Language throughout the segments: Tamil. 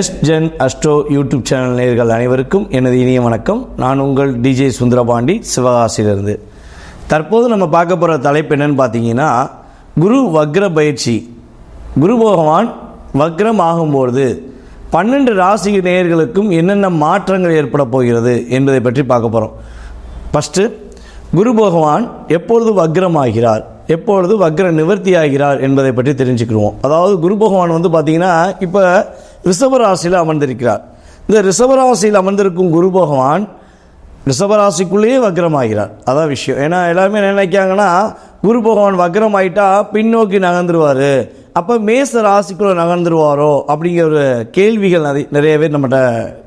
Next gen astro YouTube channel நேயர்கள் அனைவருக்கும் எனது இனிய வணக்கம். நான் உங்கள் டிஜே சுந்தரபாண்டி சிவகாசியிலிருந்து. தற்போது நம்ம பார்க்க போகிற தலைப்பு என்னன்னு பார்த்தீங்கன்னா குரு வக்ர பயிற்சி. குரு பகவான் வக்ரம் ஆகும்போது பன்னெண்டு ராசி நேயர்களுக்கும் என்னென்ன மாற்றங்கள் ஏற்பட போகிறது என்பதை பற்றி பார்க்க போகிறோம் ஃபஸ்ட்டு குரு பகவான் எப்பொழுது வக்ரமாகிறார்? எப்பொழுது வக்ர நிவர்த்தி ஆகிறார் என்பதை பற்றி தெரிஞ்சுக்கிடுவோம். அதாவது குரு பகவான் வந்து பார்த்தீங்கன்னா இப்போ ரிஷபராசியில் அமர்ந்திருக்கிறார். இந்த ரிஷபராசியில் அமர்ந்திருக்கும் குரு பகவான் ரிஷபராசிக்குள்ளேயே வக்ரமாகிறார். அதான் விஷயம். ஏன்னா எல்லாருமே என்ன நினைக்காங்கன்னா குரு பகவான் வக்ரம் பின்னோக்கி நகர்ந்துருவார். அப்போ மேச ராசிக்குள்ளே நகர்ந்துருவாரோ அப்படிங்கிற ஒரு கேள்விகள் நிறைய நிறைய பேர் நம்மகிட்ட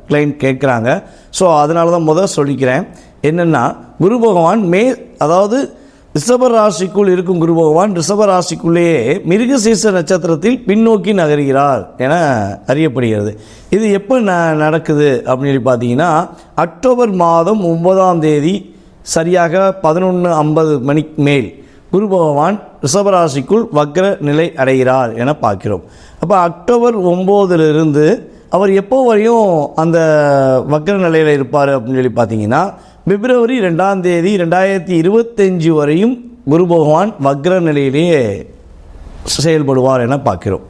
கிளைண்ட் கேட்குறாங்க. ஸோ அதனால தான் முதல் சொல்லிக்கிறேன். என்னென்னா குரு பகவான் மே அதாவது ரிஷபராசிக்குள் இருக்கும் குரு பகவான் ரிஷபராசிக்குள்ளேயே மிருகசீச நட்சத்திரத்தில் பின்னோக்கி நகர்கிறார் என அறியப்படுகிறது. இது எப்போ ந நடக்குது அப்படின்னு சொல்லி பார்த்தீங்கன்னா அக்டோபர் மாதம் ஒன்பதாம் தேதி சரியாக பதினொன்று ஐம்பது மணிக்கு மேல் குரு பகவான் ரிஷபராசிக்குள் வக்ர நிலை அடைகிறார் என பார்க்கிறோம். அப்போ அக்டோபர் ஒம்போதிலிருந்து அவர் எப்போ வரையும் அந்த வக்ர நிலையில் இருப்பார் அப்படின்னு சொல்லி பார்த்தீங்கன்னா பிப்ரவரி ரெண்டாம் தேதி ரெண்டாயிரத்தி இருபத்தஞ்சு வரையும் குரு பகவான் வக்ர நிலையிலேயே செயல்படுவார் என பார்க்கிறோம்.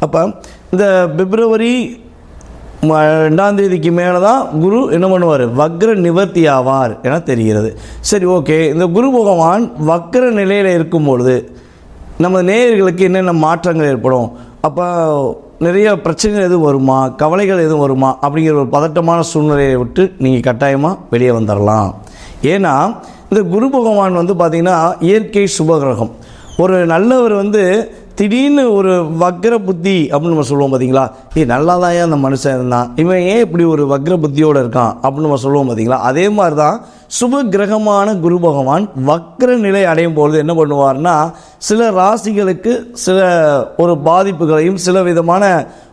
அப்போ இந்த பிப்ரவரி ம- ரெண்டாம் தேதிக்கு மேலே தான் குரு என்ன பண்ணுவார்? வக்ர நிவர்த்தி ஆவார் என தெரிகிறது. சரி ஓகே. இந்த குரு பகவான் வக்ர நிலையில் இருக்கும் பொழுது நமது நேயர்களுக்கு என்னென்ன மாற்றங்கள் ஏற்படும்? அப்போ நிறைய பிரச்சனைகள் எதுவும் வருமா? கவலைகள் எதுவும் வருமா? அப்படிங்கிற ஒரு பதட்டமான சூழ்நிலையை விட்டு நீங்கள் கட்டாயமாக வெளியே வந்துடலாம் ஏன்னா இந்த குரு பகவான் வந்து பார்த்திங்கன்னா இயற்கை சுபகிரகம். ஒரு நல்லவர் வந்து திடீர்னு ஒரு வக்ர புத்தி அப்படின்னு நம்ம சொல்லுவோம் பார்த்தீங்களா ஏ நல்லா தான் அந்த மனுஷன் இருந்தான். இவன் ஏன் இப்படி ஒரு வக்ர புத்தியோடு இருக்கான் அப்படின்னு நம்ம சொல்லுவோம் பார்த்தீங்களா அதே மாதிரி தான் சுப கிரகமான குரு பகவான் வக்ர நிலை அடையும் பொழுது என்ன பண்ணுவார்னா சில ராசிகளுக்கு சில ஒரு பாதிப்புகளையும் சில விதமான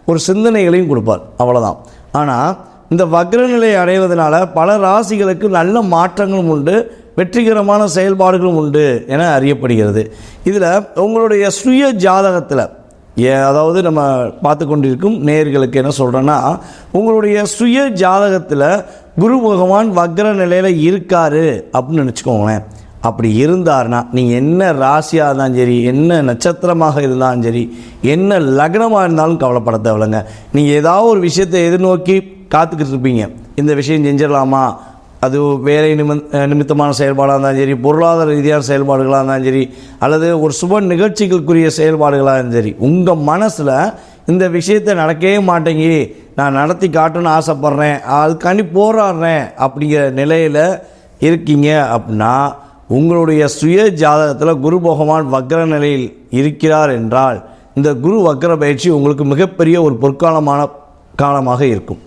ஒரு சிந்தனைகளையும் கொடுப்பார். அவ்வளோதான் ஆனால் இந்த வக்ர அடைவதனால பல ராசிகளுக்கு நல்ல மாற்றங்களும் உண்டு வெற்றிகரமான செயல்பாடுகளும் உண்டு என அறியப்படுகிறது. இதில் உங்களுடைய சுய ஜாதகத்தில் ஏ அதாவது நம்ம பார்த்து கொண்டிருக்கும் நேர்களுக்கு என்ன சொல்கிறேன்னா உங்களுடைய சுய ஜாதகத்தில் குரு பகவான் வக்ர நிலையில் இருக்காரு அப்படின்னு நினச்சிக்கோங்களேன். அப்படி இருந்தார்னா நீங்கள் என்ன ராசியாக இருந்தாலும் சரி என்ன நட்சத்திரமாக இருந்தாலும் சரி என்ன லக்னமாக இருந்தாலும் கவலைப்பட தேவையில்லைங்க. நீங்கள் ஏதாவது ஒரு விஷயத்தை எதிர்நோக்கி காத்துக்கிட்டு இருப்பீங்க இந்த விஷயம் செஞ்சிடலாமா? அது வேலை நிமி நிமித்தமான செயல்பாடாக இருந்தாலும் சரி பொருளாதார ரீதியான செயல்பாடுகளாக இருந்தாலும் சரி அல்லது ஒரு சுப நிகழ்ச்சிகளுக்குரிய செயல்பாடுகளாக இருந்தாலும் சரி உங்கள் மனசில் இந்த விஷயத்தை நடக்கவே மாட்டேங்கி நான் நடத்தி காட்டணும்னு ஆசைப்பட்றேன் அதுக்காண்டி போராடுறேன் அப்படிங்கிற நிலையில் இருக்கீங்க அப்படின்னா உங்களுடைய சுய ஜாதகத்தில் குரு பகவான் வக்ர நிலையில் இருக்கிறார் என்றால் இந்த குரு வக்ர பயிற்சி உங்களுக்கு மிகப்பெரிய ஒரு பொற்காலமான காலமாக இருக்கும்.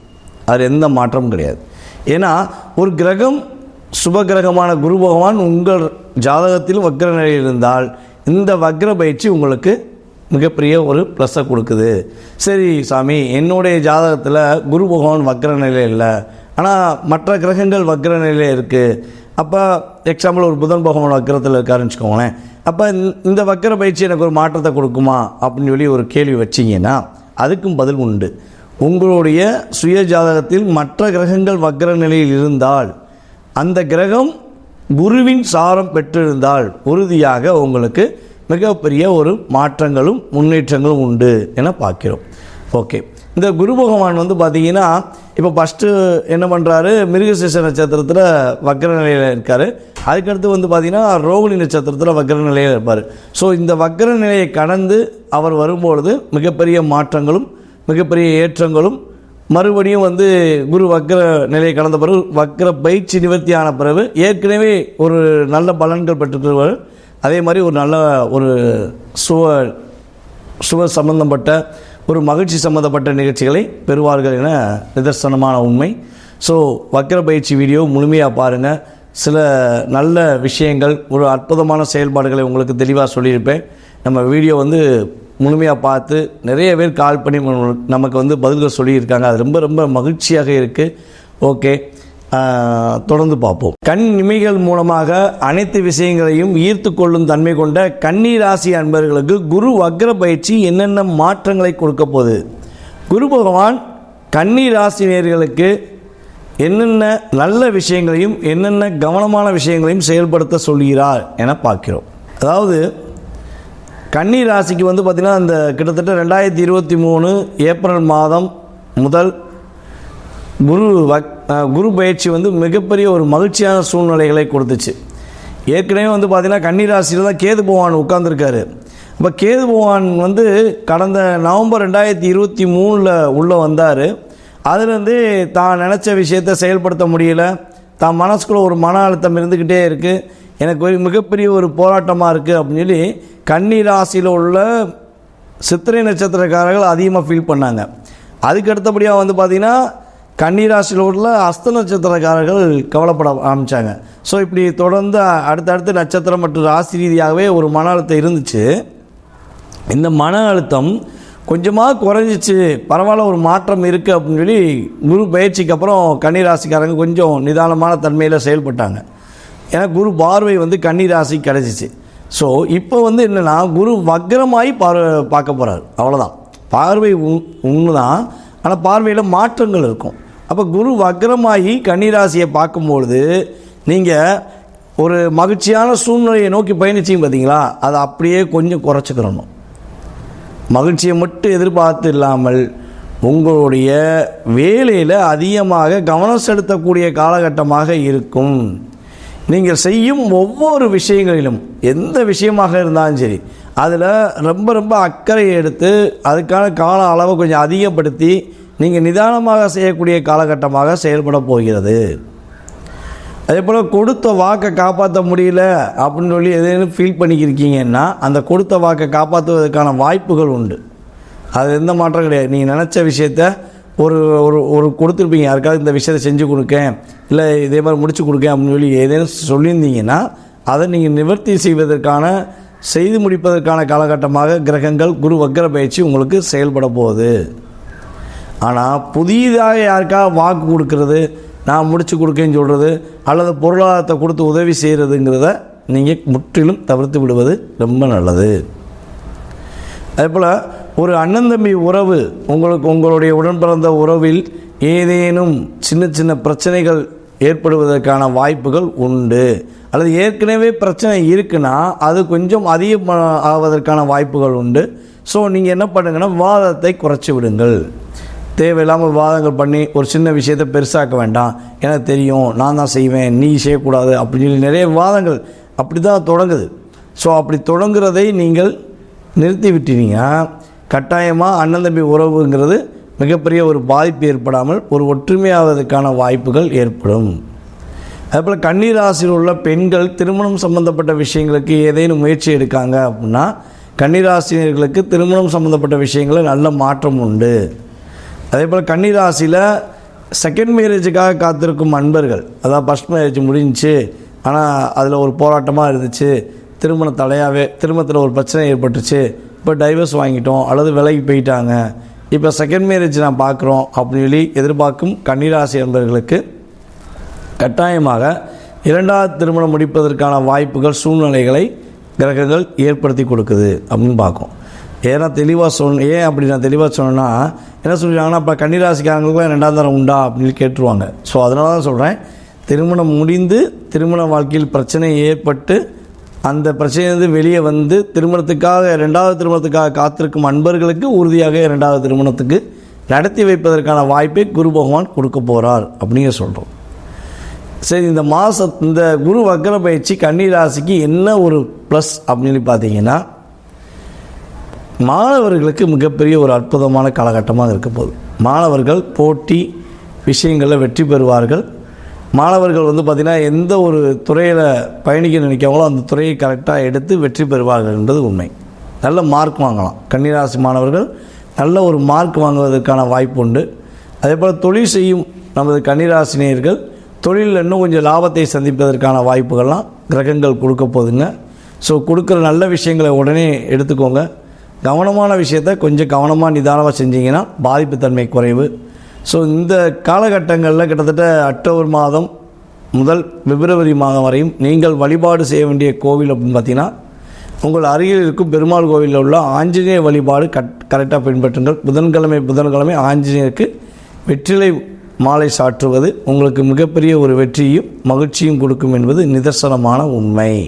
அது எந்த மாற்றமும் கிடையாது. ஏன்னா ஒரு கிரகம் சுப கிரகமான குரு பகவான் உங்கள் ஜாதகத்தில் வக்ர நிலையில் இருந்தால் இந்த வக்ர பயிற்சி உங்களுக்கு மிகப்பெரிய ஒரு ப்ளஸ்ஸை கொடுக்குது. சரி சாமி என்னுடைய ஜாதகத்தில் குரு பகவான் வக்ர நிலையில் இல்லை. ஆனால் மற்ற கிரகங்கள் வக்ர நிலையில் இருக்குது அப்போ எக்ஸாம்பிள் ஒரு புதன் பகவான் வக்கரத்தில் இருக்காருன்னு வச்சுக்கோங்களேன். அப்போ இந்த வக்கர பயிற்சி எனக்கு ஒரு மாற்றத்தை கொடுக்குமா? அப்படின்னு சொல்லி ஒரு கேள்வி வச்சிங்கன்னா அதுக்கும் பதில் உண்டு. உங்களுடைய சுய ஜாதகத்தில் மற்ற கிரகங்கள் வக்ர நிலையில் இருந்தால் அந்த கிரகம் குருவின் சாரம் பெற்றிருந்தால் உறுதியாக உங்களுக்கு மிகப்பெரிய ஒரு மாற்றங்களும் முன்னேற்றங்களும் உண்டு என பார்க்கிறோம். ஓகே. இந்த குரு பகவான் வந்து பார்த்தீங்கன்னா இப்போ ஃபஸ்ட்டு என்ன பண்ணுறாரு மிருகசேஷ நட்சத்திரத்தில் வக்ர நிலையில் இருக்கார். அதுக்கடுத்து வந்து பார்த்தீங்கன்னா ரோகிணி நட்சத்திரத்தில் வக்ர நிலையில் இருப்பார். ஸோ இந்த வக்ர நிலையை கடந்து அவர் வரும்பொழுது மிகப்பெரிய மாற்றங்களும் மிகப்பெரிய ஏற்றங்களும் மறுபடியும் வந்து குரு வக்ர நிலையை கடந்த பிறகு வக்ர பயிற்சி நிவர்த்தியான பிறகு ஏற்கனவே ஒரு நல்ல பலன்கள் பெற்றுக்கிறவர் அதே மாதிரி ஒரு நல்ல ஒரு சுவ சுவ சம்பந்தப்பட்ட ஒரு மகிழ்ச்சி சம்பந்தப்பட்ட நிகழ்ச்சிகளை பெறுவார்கள் என நிதர்சனமான உண்மை. ஸோ வக்கர பயிற்சி வீடியோ முழுமையாக பாருங்கள் சில நல்ல விஷயங்கள் ஒரு அற்புதமான செயல்பாடுகளை உங்களுக்கு தெளிவாக சொல்லியிருப்பேன். நம்ம வீடியோ வந்து முழுமையாக பார்த்து நிறைய பேர் கால் பண்ணி நமக்கு வந்து பதில்கள் சொல்லியிருக்காங்க. அது ரொம்ப ரொம்ப மகிழ்ச்சியாக இருக்குது ஓகே. தொடர்ந்து பார்ப்போம். கண் இமைகள் மூலமாக அனைத்து விஷயங்களையும் ஈர்த்து கொள்ளும் தன்மை கொண்ட கன்னி ராசி அன்பர்களுக்கு குரு வக்ர பயிற்சி என்னென்ன மாற்றங்களை கொடுக்க போகுது? குரு பகவான் கன்னி என்னென்ன நல்ல விஷயங்களையும் என்னென்ன கவனமான விஷயங்களையும் செயல்படுத்த சொல்கிறார் என பார்க்கிறோம். அதாவது கன்னி ராசிக்கு வந்து பார்த்திங்கன்னா அந்த கிட்டத்தட்ட ரெண்டாயிரத்தி இருபத்தி மூணு ஏப்ரல் மாதம் முதல் குரு வக் குரு பயிற்சி வந்து மிகப்பெரிய ஒரு மகிழ்ச்சியான சூழ்நிலைகளை கொடுத்துச்சு. ஏற்கனவே வந்து பார்த்திங்கன்னா கன்னி ராசியில் தான் கேது பகவான் உட்கார்ந்துருக்காரு. அப்போ கேது பகவான் வந்து கடந்த நவம்பர் ரெண்டாயிரத்தி இருபத்தி மூணில் உள்ளே வந்தார். அதுலேருந்து தான் நினச்ச விஷயத்தை செயல்படுத்த முடியல. தான் மனசுக்குள்ளே ஒரு மன அழுத்தம் இருந்துக்கிட்டே இருக்குது எனக்கு ஒரு மிகப்பெரிய ஒரு போராட்டமாக இருக்குது அப்படின்னு சொல்லி கன்னி ராசியில் உள்ள சித்திரை நட்சத்திரக்காரர்கள் அதிகமாக ஃபீல் பண்ணாங்க. அதுக்கு அடுத்தபடியாக வந்து பார்த்திங்கன்னா கன்னிராசியில் உள்ள அஸ்த நட்சத்திரக்காரர்கள் கவலைப்பட ஆரம்பித்தாங்க ஸோ இப்படி தொடர்ந்து அடுத்தடுத்து நட்சத்திரம் மற்றும் ராசி ரீதியாகவே ஒரு மன அழுத்தம் இருந்துச்சு. இந்த மன அழுத்தம் கொஞ்சமாக குறைஞ்சிச்சு. பரவாயில்ல ஒரு மாற்றம் இருக்குது அப்படின்னு சொல்லி குரு பயிற்சிக்கு அப்புறம் கன்னிராசிக்காரங்க கொஞ்சம் நிதானமான தன்மையில் செயல்பட்டாங்க. ஏன்னா குரு பார்வை வந்து கன்னிராசி கிடச்சிச்சு. ஸோ இப்போ வந்து என்னென்னா குரு வக்ரமாகி பார்வை பார்க்க போகிறார் அவ்வளோதான் பார்வை உண்மை தான் ஆனால் பார்வையில் மாற்றங்கள் இருக்கும். அப்போ குரு வக்ரமாகி கன்னிராசியை பார்க்கும்பொழுது நீங்கள் ஒரு மகிழ்ச்சியான சூழ்நிலையை நோக்கி பயணிச்சிங்க பார்த்தீங்களா அதை அப்படியே கொஞ்சம் குறைச்சிக்கிறணும். மகிழ்ச்சியை மட்டும் எதிர்பார்த்து இல்லாமல் உங்களுடைய வேலையில் அதிகமாக கவனம் செலுத்தக்கூடிய காலகட்டமாக இருக்கும். நீங்கள் செய்யும் ஒவ்வொரு விஷயங்களிலும் எந்த விஷயமாக இருந்தாலும் சரி அதில் ரொம்ப ரொம்ப அக்கறை எடுத்து அதுக்கான கால அளவை கொஞ்சம் அதிகப்படுத்தி நீங்கள் நிதானமாக செய்யக்கூடிய காலகட்டமாக செயல்பட போகிறது. அதே போல் கொடுத்த வாக்கை காப்பாற்ற முடியல அப்படின்னு சொல்லி எதுன்னு ஃபீல் பண்ணிக்கிருக்கீங்கன்னா அந்த கொடுத்த வாக்கை காப்பாற்றுவதற்கான வாய்ப்புகள் உண்டு. அது எந்த மாற்றம் கிடையாது. நீங்கள் நினச்ச விஷயத்த ஒரு ஒரு ஒரு கொடுத்துருப்பீங்க யாருக்காவது இந்த விஷயத்தை செஞ்சு கொடுக்கேன் இல்லை இதே மாதிரி முடிச்சு கொடுக்கேன் அப்படின்னு சொல்லி ஏதேனும் சொல்லியிருந்தீங்கன்னா அதை நீங்கள் நிவர்த்தி செய்வதற்கான செய்து முடிப்பதற்கான காலகட்டமாக கிரகங்கள் குரு வக்கர பயிற்சி உங்களுக்கு செயல்பட போகுது. ஆனால் புதிதாக யாருக்காவது வாக்கு கொடுக்கறது நான் முடிச்சு கொடுக்கேன்னு சொல்கிறது அல்லது பொருளாதாரத்தை கொடுத்து உதவி செய்கிறதுங்கிறத நீங்கள் முற்றிலும் தவிர்த்து விடுவது ரொம்ப நல்லது. அதே போல் ஒரு அண்ணன் தம்பி உறவு உங்களுக்கு உங்களுடைய உடன் பிறந்த உறவில் ஏதேனும் சின்ன சின்ன பிரச்சனைகள் ஏற்படுவதற்கான வாய்ப்புகள் உண்டு. அல்லது ஏற்கனவே பிரச்சனை இருக்குன்னா அது கொஞ்சம் அதிகம் ஆவதற்கான வாய்ப்புகள் உண்டு. ஸோ நீங்கள் என்ன பண்ணுங்கன்னா வாதத்தை குறைச்சி விடுங்கள். தேவையில்லாமல் வாதங்கள் பண்ணி ஒரு சின்ன விஷயத்தை பெருசாக்க வேண்டாம். எனக்கு தெரியும் நான் தான் செய்வேன் நீ செய்யக்கூடாது அப்படின்னு சொல்லி நிறைய வாதங்கள் அப்படி தான் தொடங்குது. ஸோ அப்படி தொடங்குறதை நீங்கள் நிறுத்தி விட்டீங்க கட்டாயமாக அண்ணன் தம்பி உறவுங்கிறது மிகப்பெரிய ஒரு பாதிப்பு ஏற்படாமல் ஒரு ஒற்றுமையாவதற்கான வாய்ப்புகள் ஏற்படும். அதேபோல் கன்னிராசியில் உள்ள பெண்கள் திருமணம் சம்பந்தப்பட்ட விஷயங்களுக்கு ஏதேனும் முயற்சி எடுக்காங்க அப்படின்னா கன்னிராசினியர்களுக்கு திருமணம் சம்பந்தப்பட்ட விஷயங்களில் நல்ல மாற்றம் உண்டு. அதே போல் கன்னிராசியில் செகண்ட் மேரேஜுக்காக காத்திருக்கும் அன்பர்கள் அதாவது ஃபஸ்ட் மேரேஜ் முடிஞ்சுச்சு ஆனால் அதில் ஒரு போராட்டமாக இருந்துச்சு திருமண தடையாகவே திருமணத்தில் ஒரு பிரச்சனை ஏற்பட்டுச்சு இப்போ டைவர்ஸ் வாங்கிட்டோம் அல்லது விலகி போயிட்டாங்க. இப்போ செகண்ட் மேரேஜ் நான் பார்க்குறோம் அப்படின்னு சொல்லி எதிர்பார்க்கும் கன்னிராசி அன்பர்களுக்கு கட்டாயமாக இரண்டாவது திருமணம் முடிப்பதற்கான வாய்ப்புகள் சூழ்நிலைகளை கிரகங்கள் ஏற்படுத்தி கொடுக்குது அப்படின்னு பார்க்கும் ஏன்னா தெளிவாக சொன்ன ஏன் அப்படி நான் தெளிவாக சொன்னேன்னா என்ன சொல்லிடுறாங்கன்னா அப்போ கன்னிராசிக்காரங்களுக்குலாம் ரெண்டாம் தரம் உண்டா அப்படின்னு கேட்டுருவாங்க. ஸோ அதனால தான் சொல்கிறேன் திருமணம் முடிந்து திருமண வாழ்க்கையில் பிரச்சனை ஏற்பட்டு அந்த பிரச்சனையிலிருந்து வெளியே வந்து திருமணத்துக்காக ரெண்டாவது திருமணத்துக்காக காத்திருக்கும் அன்பர்களுக்கு உறுதியாக இரண்டாவது திருமணத்துக்கு நடத்தி வைப்பதற்கான வாய்ப்பை குரு பகவான் கொடுக்க போகிறார் அப்படிங்க சொல்கிறோம் சரி இந்த மாத இந்த குரு வக்கர பயிற்சி கன்னி ராசிக்கு என்ன ஒரு ப்ளஸ் அப்படின்னு பார்த்தீங்கன்னா மாணவர்களுக்கு மிகப்பெரிய ஒரு அற்புதமான காலகட்டமாக இருக்க போகுது. மாணவர்கள் போட்டி விஷயங்களில் வெற்றி பெறுவார்கள். மாணவர்கள் வந்து பார்த்திங்கன்னா எந்த ஒரு துறையில் பயணிக்க நினைக்காங்களோ அந்த துறையை கரெக்டாக எடுத்து வெற்றி பெறுவார்கள் என்பது உண்மை. நல்ல மார்க் வாங்கலாம். கன்னிராசி மாணவர்கள் நல்ல ஒரு மார்க் வாங்குவதற்கான வாய்ப்பு உண்டு. அதே போல் தொழில் செய்யும் நமது கன்னிராசினியர்கள் தொழிலில் இன்னும் கொஞ்சம் லாபத்தை சந்திப்பதற்கான வாய்ப்புகள்லாம் கிரகங்கள் கொடுக்க போதுங்க ஸோ கொடுக்குற நல்ல விஷயங்களை உடனே எடுத்துக்கோங்க. கவனமான விஷயத்த கொஞ்சம் கவனமாக நிதானமாக செஞ்சீங்கன்னா பாதிப்புத்தன்மை குறைவு. ஸோ இந்த காலகட்டங்களில் கிட்டத்தட்ட அக்டோபர் மாதம் முதல் பிப்ரவரி மாதம் வரையும் நீங்கள் வழிபாடு செய்ய வேண்டிய கோவில் அப்படின்னு பார்த்தீங்கன்னா உங்கள் அருகில் இருக்கும் பெருமாள் கோவிலில் உள்ள ஆஞ்சநேய வழிபாடு கட் கரெக்டாக பின்பற்றுங்கள். புதன்கிழமை புதன்கிழமை ஆஞ்சநேயருக்கு வெற்றிலை மாலை சாற்றுவது உங்களுக்கு மிகப்பெரிய ஒரு வெற்றியும் மகிழ்ச்சியும் கொடுக்கும் என்பது நிதர்சனமான உண்மை.